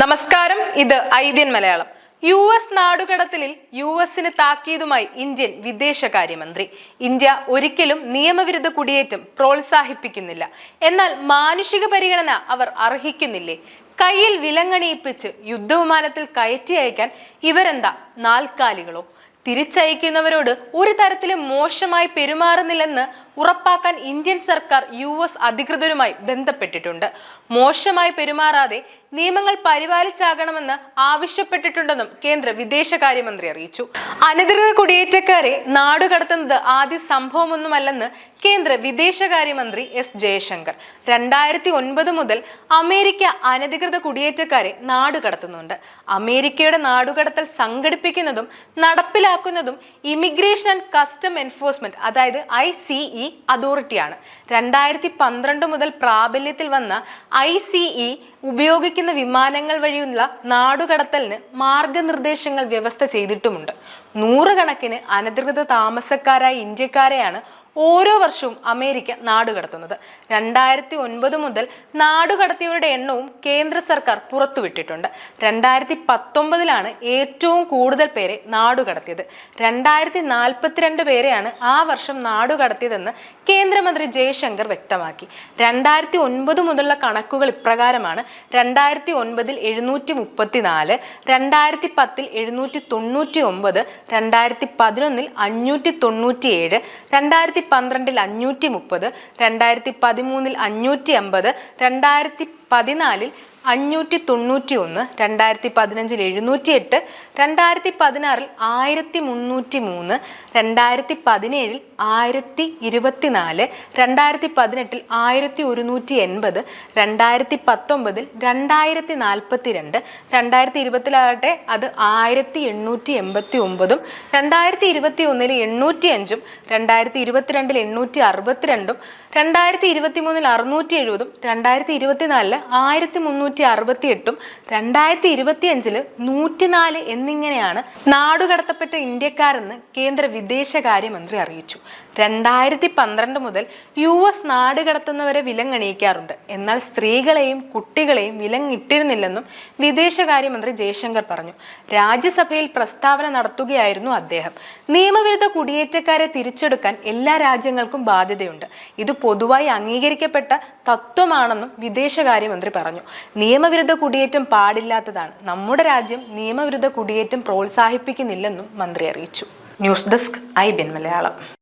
നമസ്കാരം ഇത് I B N Malayalam. U S നാടുകടത്തലിൽ U എസിന് താക്കീതുമായി ഇന്ത്യൻ വിദേശകാര്യമന്ത്രി. ഇന്ത്യ ഒരിക്കലും നിയമവിരുദ്ധ കുടിയേറ്റം പ്രോത്സാഹിപ്പിക്കുന്നില്ല. എന്നാൽ മാനുഷിക പരിഗണന അവർ അർഹിക്കുന്നില്ലേ? കയ്യിൽ വിലങ്ങണിയിപ്പിച്ച് യുദ്ധവിമാനത്തിൽ കയറ്റി അയക്കാൻ ഇവരെന്താ നാൽക്കാലികളോ? തിരിച്ചയക്കുന്നവരോട് ഒരു തരത്തിലും മോശമായി പെരുമാറുന്നില്ലെന്ന് ഉറപ്പാക്കാൻ ഇന്ത്യൻ സർക്കാർ യു എസ് അധികൃതരുമായി ബന്ധപ്പെട്ടിട്ടുണ്ട്. മോശമായി പെരുമാറാതെ നിയമങ്ങൾ പരിപാലിച്ചാകണമെന്ന് ആവശ്യപ്പെട്ടിട്ടുണ്ടെന്നും കേന്ദ്ര വിദേശകാര്യമന്ത്രി അറിയിച്ചു. അനധികൃത കുടിയേറ്റക്കാരെ നാടുകടത്തുന്നത് ആദ്യ സംഭവമൊന്നുമല്ലെന്ന് കേന്ദ്ര വിദേശകാര്യമന്ത്രി എസ് ജയശങ്കർ. രണ്ടായിരത്തി ഒൻപത് മുതൽ അമേരിക്ക അനധികൃത കുടിയേറ്റക്കാരെ നാടുകടത്തുന്നുണ്ട് അമേരിക്കയുടെ നാടുകടത്തൽ സംഘടിപ്പിക്കുന്നതും നടപ്പിലാക്കുന്നതും ഇമിഗ്രേഷൻ ആൻഡ് കസ്റ്റം എൻഫോഴ്സ്മെന്റ് അതായത് ഐ സി ഇ അതോറിറ്റിയാണ് രണ്ടായിരത്തി പന്ത്രണ്ട് മുതൽ പ്രാബല്യത്തിൽ വന്ന ഐ സി ഇ ഉപയോഗിക്കുന്ന വിമാനങ്ങൾ വഴിയുള്ള നാടുകടത്തലിന് മാർഗനിർദ്ദേശങ്ങൾ വ്യവസ്ഥ ചെയ്തിട്ടുമുണ്ട്. നൂറുകണക്കിന് അനധികൃത താമസക്കാരായ ഇന്ത്യക്കാരെയാണ് ഓരോ വർഷവും അമേരിക്ക നാടുകടത്തുന്നത് രണ്ടായിരത്തി ഒൻപത് മുതൽ നാടുകടത്തിയവരുടെ എണ്ണവും കേന്ദ്ര സർക്കാർ പുറത്തുവിട്ടിട്ടുണ്ട്. രണ്ടായിരത്തി പത്തൊമ്പതിലാണ് ഏറ്റവും കൂടുതൽ പേരെ നാടുകടത്തിയത് രണ്ടായിരത്തി നാൽപ്പത്തിരണ്ട് പേരെയാണ് ആ വർഷം നാടുകടത്തിയതെന്ന് കേന്ദ്രമന്ത്രി ജയശങ്കർ വ്യക്തമാക്കി. രണ്ടായിരത്തി ഒൻപത് മുതലുള്ള കണക്കുകൾ ഇപ്രകാരമാണ്. രണ്ടായിരത്തി ഒൻപതിൽ എഴുന്നൂറ്റി മുപ്പത്തിനാല് രണ്ടായിരത്തി പത്തിൽ എഴുന്നൂറ്റി തൊണ്ണൂറ്റി ഒമ്പത് രണ്ടായിരത്തി പതിനൊന്നിൽ അഞ്ഞൂറ്റി തൊണ്ണൂറ്റി ഏഴ് രണ്ടായിരത്തി പന്ത്രണ്ടിൽ അഞ്ഞൂറ്റി മുപ്പത് രണ്ടായിരത്തി പതിമൂന്നിൽ അഞ്ഞൂറ്റി അമ്പത് രണ്ടായിരത്തി പതിനാലിൽ അഞ്ഞൂറ്റി തൊണ്ണൂറ്റി ഒന്ന് രണ്ടായിരത്തി പതിനഞ്ചിൽ എഴുന്നൂറ്റി എട്ട് രണ്ടായിരത്തി പതിനാറിൽ ആയിരത്തി മുന്നൂറ്റി മൂന്ന് രണ്ടായിരത്തി പതിനേഴിൽ ആയിരത്തി ഇരുപത്തിനാല് രണ്ടായിരത്തി പതിനെട്ടിൽ ആയിരത്തി ഒരുന്നൂറ്റി എൺപത് രണ്ടായിരത്തി പത്തൊമ്പതിൽ രണ്ടായിരത്തി നാൽപ്പത്തി രണ്ട് രണ്ടായിരത്തി ഇരുപത്തിലാകട്ടെ അത് ആയിരത്തി എണ്ണൂറ്റി എൺപത്തി ഒമ്പതും രണ്ടായിരത്തി ഇരുപത്തി ഒന്നിൽ എണ്ണൂറ്റി അഞ്ചും രണ്ടായിരത്തി ഇരുപത്തിരണ്ടിൽ എണ്ണൂറ്റി അറുപത്തിരണ്ടും രണ്ടായിരത്തി ഇരുപത്തി മൂന്നിൽ അറുന്നൂറ്റി എഴുപതും രണ്ടായിരത്തി ഇരുപത്തിനാലിൽ ആയിരത്തി മുന്നൂറ്റി അറുപത്തി എട്ടും രണ്ടായിരത്തി ഇരുപത്തി അഞ്ചിൽ നൂറ്റിനാല് എന്നിങ്ങനെയാണ് നാടുകടത്തപ്പെട്ട ഇന്ത്യക്കാരെന്ന് കേന്ദ്ര വിദേശകാര്യമന്ത്രി അറിയിച്ചു. രണ്ടായിരത്തി പന്ത്രണ്ട് മുതൽ യു എസ് നാടുകടത്തുന്നവരെ വിലങ്ങണിയിക്കാറുണ്ട്. എന്നാൽ സ്ത്രീകളെയും കുട്ടികളെയും വിലങ്ങിട്ടിരുന്നില്ലെന്നും വിദേശകാര്യമന്ത്രി ജയശങ്കർ പറഞ്ഞു. രാജ്യസഭയിൽ പ്രസ്താവന നടത്തുകയായിരുന്നു അദ്ദേഹം. നിയമവിരുദ്ധ കുടിയേറ്റക്കാരെ തിരിച്ചെടുക്കാൻ എല്ലാ രാജ്യങ്ങൾക്കും ബാധ്യതയുണ്ട്. ഇത് പൊതുവായി അംഗീകരിക്കപ്പെട്ട തത്വമാണെന്നും വിദേശകാര്യമന്ത്രി പറഞ്ഞു. നിയമവിരുദ്ധ കുടിയേറ്റം പാടില്ലാത്തതാണ്. നമ്മുടെ രാജ്യം നിയമവിരുദ്ധ കുടിയേറ്റം പ്രോത്സാഹിപ്പിക്കുന്നില്ലെന്നും മന്ത്രി അറിയിച്ചു. News desk I BN Malayalam.